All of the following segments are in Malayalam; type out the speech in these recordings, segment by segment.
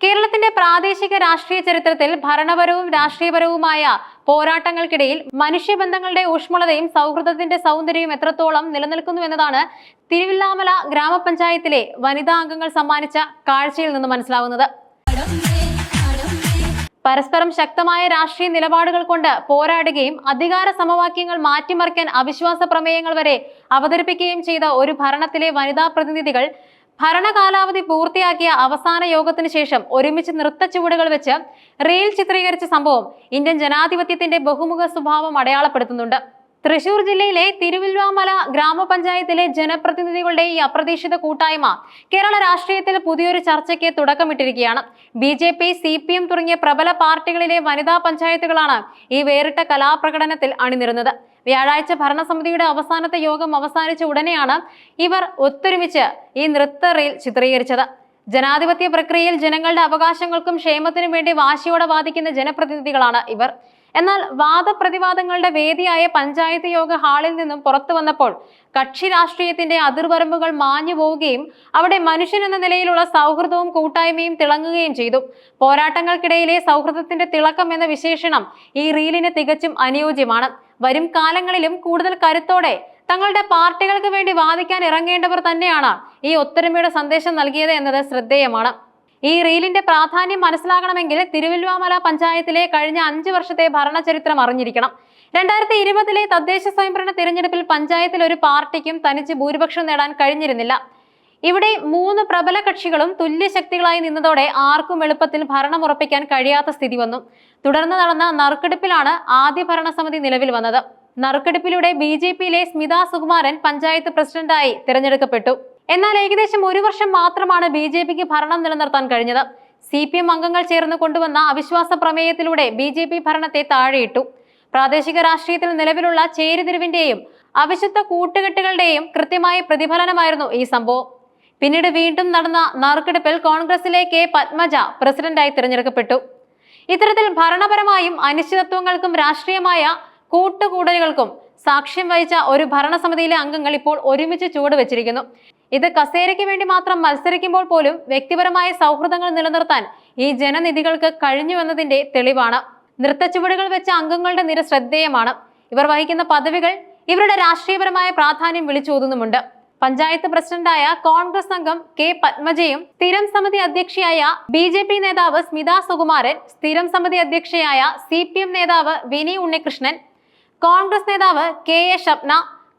കേരളത്തിന്റെ പ്രാദേശിക രാഷ്ട്രീയ ചരിത്രത്തിൽ ഭരണപരവും രാഷ്ട്രീയപരവുമായ പോരാട്ടങ്ങൾക്കിടയിൽ മനുഷ്യബന്ധങ്ങളുടെ ഊഷ്മളതയും സൗഹൃദത്തിന്റെ സൗന്ദര്യവും എത്രത്തോളം നിലനിൽക്കുന്നു എന്നതാണ് തിരുവില്ലാമല ഗ്രാമപഞ്ചായത്തിലെ വനിതാ അംഗങ്ങൾ സമ്മാനിച്ച കാഴ്ചയിൽ നിന്ന് മനസ്സിലാവുന്നത്. പരസ്പരം ശക്തമായ രാഷ്ട്രീയ നിലപാടുകൾ കൊണ്ട് പോരാടുകയും അധികാര സമവാക്യങ്ങൾ മാറ്റിമറിക്കാൻ അവിശ്വാസ പ്രമേയങ്ങൾ വരെ അവതരിപ്പിക്കുകയും ചെയ്ത ഒരു ഭരണത്തിലെ വനിതാ പ്രതിനിധികൾ ഭരണകാലാവധി പൂർത്തിയാക്കിയ അവസാന യോഗത്തിന് ശേഷം ഒരുമിച്ച് നൃത്ത ചുവടുകൾ വെച്ച് റീൽ ചിത്രീകരിച്ച സംഭവം ഇന്ത്യൻ ജനാധിപത്യത്തിന്റെ ബഹുമുഖ സ്വഭാവം അടയാളപ്പെടുത്തുന്നുണ്ട്. തൃശൂർ ജില്ലയിലെ തിരുവില്വാമല ഗ്രാമപഞ്ചായത്തിലെ ജനപ്രതിനിധികളുടെ ഈ അപ്രതീക്ഷിത കൂട്ടായ്മ കേരള രാഷ്ട്രീയത്തിൽ പുതിയൊരു ചർച്ചയ്ക്ക് തുടക്കമിട്ടിരിക്കുകയാണ്. B J P C P M തുടങ്ങിയ പ്രബല പാർട്ടികളിലെ വനിതാ പഞ്ചായത്തുകളാണ് ഈ വേറിട്ട കലാപ്രകടനത്തിൽ അണിനിരുന്നത്. വ്യാഴാഴ്ച ഭരണസമിതിയുടെ അവസാനത്തെ യോഗം അവസാനിച്ച ഉടനെയാണ് ഇവർ ഒത്തൊരുമിച്ച് ഈ നൃത്ത റീൽ ചിത്രീകരിച്ചത്. ജനാധിപത്യ പ്രക്രിയയിൽ ജനങ്ങളുടെ അവകാശങ്ങൾക്കും ക്ഷേമത്തിനും വേണ്ടി വാശിയോടെ വാദിക്കുന്ന ജനപ്രതിനിധികളാണ് ഇവർ. എന്നാൽ വാദപ്രതിവാദങ്ങളുടെ വേദിയായ പഞ്ചായത്ത് യോഗ ഹാളിൽ നിന്നും പുറത്തു വന്നപ്പോൾ കക്ഷി രാഷ്ട്രീയത്തിന്റെ അതിർവരമ്പുകൾ മാഞ്ഞു പോവുകയും അവിടെ മനുഷ്യൻ എന്ന നിലയിലുള്ള സൗഹൃദവും കൂട്ടായ്മയും തിളങ്ങുകയും ചെയ്തു. പോരാട്ടങ്ങൾക്കിടയിലെ സൗഹൃദത്തിന്റെ തിളക്കം എന്ന വിശേഷണം ഈ റീലിന് തികച്ചും അനുയോജ്യമാണ്. വരും കാലങ്ങളിലും കൂടുതൽ കരുത്തോടെ തങ്ങളുടെ പാർട്ടികൾക്ക് വേണ്ടി വാദിക്കാൻ ഇറങ്ങേണ്ടവർ തന്നെയാണ് ഈ ഒത്തൊരുമയുടെ സന്ദേശം നൽകിയത് എന്നത് ശ്രദ്ധേയമാണ്. ഈ റീലിന്റെ പ്രാധാന്യം മനസ്സിലാകണമെങ്കിൽ തിരുവല്ലുവാമല പഞ്ചായത്തിലെ കഴിഞ്ഞ അഞ്ച് വർഷത്തെ ഭരണചരിത്രം അറിഞ്ഞിരിക്കണം. രണ്ടായിരത്തി ഇരുപതിലെ തദ്ദേശ സ്വയംഭരണ തിരഞ്ഞെടുപ്പിൽ പഞ്ചായത്തിൽ ഒരു പാർട്ടിക്കും തനിച്ച് ഭൂരിപക്ഷം നേടാൻ കഴിഞ്ഞിരുന്നില്ല. ഇവിടെ മൂന്ന് പ്രബല കക്ഷികളും തുല്യ ശക്തികളായി നിന്നതോടെ ആർക്കും എളുപ്പത്തിൽ ഭരണം ഉറപ്പിക്കാൻ കഴിയാത്ത സ്ഥിതി വന്നു. തുടർന്ന് നടന്ന നറുക്കെടുപ്പിലാണ് ആദ്യ ഭരണസമിതി നിലവിൽ വന്നത്. നറുക്കെടുപ്പിലൂടെ ബി ജെ പിയിലെ സ്മിത സുകുമാരൻ പഞ്ചായത്ത് പ്രസിഡന്റായി തിരഞ്ഞെടുക്കപ്പെട്ടു. എന്നാൽ ഏകദേശം ഒരു വർഷം മാത്രമാണ് ബി ജെ പിക്ക് ഭരണം നിലനിർത്താൻ കഴിഞ്ഞത്. സി പി എം അംഗങ്ങൾ ചേർന്ന് കൊണ്ടുവന്ന അവിശ്വാസ പ്രമേയത്തിലൂടെ ബി ജെ പി ഭരണത്തെ താഴെയിട്ടു. പ്രാദേശിക രാഷ്ട്രീയത്തിൽ നിലവിലുള്ള ചേരിതിരിവിന്റെയും അവിശുദ്ധ കൂട്ടുകെട്ടുകളുടെയും കൃത്യമായ പ്രതിഫലനമായിരുന്നു ഈ സംഭവം. പിന്നീട് വീണ്ടും നടന്ന നറുക്കെടുപ്പിൽ കോൺഗ്രസിലെ കെ പത്മജ പ്രസിഡന്റായി തിരഞ്ഞെടുക്കപ്പെട്ടു. ഇത്തരത്തിൽ ഭരണപരമായും അനിശ്ചിതത്വങ്ങൾക്കും രാഷ്ട്രീയമായ കൂട്ടുകൂടലുകൾക്കും സാക്ഷ്യം വഹിച്ച ഒരു ഭരണസമിതിയിലെ അംഗങ്ങൾ ഇപ്പോൾ ഒരുമിച്ച് ചുവട് വെച്ചിരിക്കുന്നു ഇത് കസേരയ്ക്ക് വേണ്ടി മാത്രം മത്സരിക്കുമ്പോൾ പോലും വ്യക്തിപരമായ സൗഹൃദങ്ങൾ നിലനിർത്താൻ ഈ ജനനിധികൾക്ക് കഴിഞ്ഞുവെന്നതിന്റെ തെളിവാണ്. നൃത്തച്ചുവടുകൾ വെച്ച അംഗങ്ങളുടെ നിര ശ്രദ്ധേയമാണ്. ഇവർ വഹിക്കുന്ന പദവികൾ ഇവരുടെ രാഷ്ട്രീയപരമായ പ്രാധാന്യം വിളിച്ചോതുന്നുമുണ്ട്. പഞ്ചായത്ത് പ്രസിഡന്റായ കോൺഗ്രസ് അംഗം കെ പത്മജയും സ്ഥിരം സമിതി അധ്യക്ഷയായ ബി ജെ പി നേതാവ് സ്മിത സുകുമാരൻ സ്ഥിരം സമിതി അധ്യക്ഷയായ സി പി എം നേതാവ് വിനി ഉണ്ണികൃഷ്ണൻ കോൺഗ്രസ് നേതാവ് കെ എ ഷപ്ന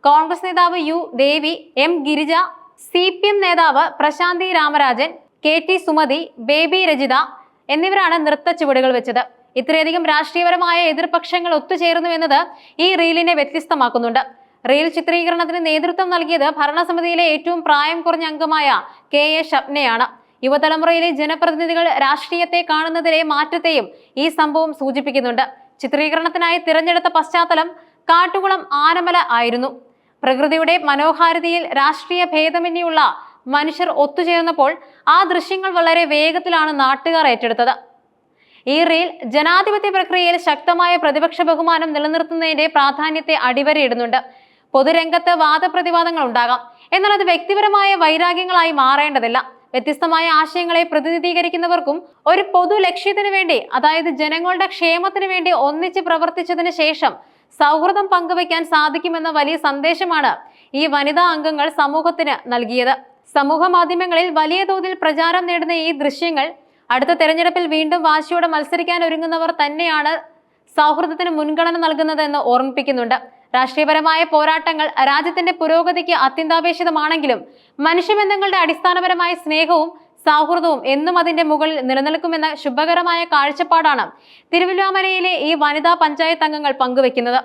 കോൺഗ്രസ് നേതാവ് U Devi M Girija C P M നേതാവ് പ്രശാന്തി രാമരാജൻ കെ ടി സുമതി ബേബി രജിത എന്നിവരാണ് നൃത്ത ചുവടുകൾ വെച്ചത്. ഇത്രയധികം രാഷ്ട്രീയപരമായ എതിർപക്ഷങ്ങൾ ഒത്തുചേർന്നു എന്നത് ഈ റീലിനെ വ്യത്യസ്തമാക്കുന്നുണ്ട്. റീൽ ചിത്രീകരണത്തിന് നേതൃത്വം നൽകിയത് ഭരണസമിതിയിലെ ഏറ്റവും പ്രായം കുറഞ്ഞ അംഗമായ കെ എ ഷപ്നയാണ് യുവതലമുറയിലെ ജനപ്രതിനിധികൾ രാഷ്ട്രീയത്തെ കാണുന്നതിലെ മാറ്റത്തെയും ഈ സംഭവം സൂചിപ്പിക്കുന്നുണ്ട്. ചിത്രീകരണത്തിനായി തിരഞ്ഞെടുത്ത പശ്ചാത്തലം കാട്ടുകുളം ആനമല ആയിരുന്നു. പ്രകൃതിയുടെ മനോഹാരിതയിൽ രാഷ്ട്രീയ ഭേദമന്യുള്ള മനുഷ്യർ ഒത്തുചേർന്നപ്പോൾ ആ ദൃശ്യങ്ങൾ വളരെ വേഗത്തിലാണ് നാട്ടുകാർ ഏറ്റെടുത്തത്. ഈ റീൽ ജനാധിപത്യ പ്രക്രിയയിൽ ശക്തമായ പ്രതിപക്ഷ ബഹുമാനം നിലനിർത്തുന്നതിന്റെ പ്രാധാന്യത്തെ അടിവരയിടുന്നുണ്ട്. പൊതുരംഗത്ത് വാദപ്രതിവാദങ്ങൾ ഉണ്ടാകാം. എന്നാൽ അത് വ്യക്തിപരമായ വൈരാഗ്യങ്ങളായി മാറേണ്ടതില്ല. വ്യത്യസ്തമായ ആശയങ്ങളെ പ്രതിനിധീകരിക്കുന്നവർക്കും ഒരു പൊതു ലക്ഷ്യത്തിന് വേണ്ടി അതായത് ജനങ്ങളുടെ ക്ഷേമത്തിന് വേണ്ടി ഒന്നിച്ച് പ്രവർത്തിച്ചതിന് ശേഷം സൗഹൃദം പങ്കുവയ്ക്കാൻ സാധിക്കുമെന്ന വലിയ സന്ദേശമാണ് ഈ വനിതാ അംഗങ്ങൾ സമൂഹത്തിന് നൽകിയത്. സമൂഹ മാധ്യമങ്ങളിൽ വലിയ തോതിൽ പ്രചാരം നേടുന്ന ഈ ദൃശ്യങ്ങൾ അടുത്ത തെരഞ്ഞെടുപ്പിൽ വീണ്ടും വാശിയോടെ മത്സരിക്കാൻ ഒരുങ്ങുന്നവർ തന്നെയാണ് സൗഹൃദത്തിന് മുൻഗണന നൽകുന്നതെന്ന് ഓർമ്മിപ്പിക്കുന്നുണ്ട്. രാഷ്ട്രീയപരമായ പോരാട്ടങ്ങൾ രാജ്യത്തിന്റെ പുരോഗതിക്ക് അത്യന്താപേക്ഷിതമാണെങ്കിലും മനുഷ്യബന്ധങ്ങളുടെ അടിസ്ഥാനപരമായ സ്നേഹവും സൗഹൃദവും എന്നും അതിന്റെ മുകളിൽ നിലനിൽക്കുമെന്ന ശുഭകരമായ കാഴ്ചപ്പാടാണ് തിരുവല്ലാമലയിലെ ഈ വനിതാ പഞ്ചായത്ത് അംഗങ്ങൾ പങ്കുവെക്കുന്നത്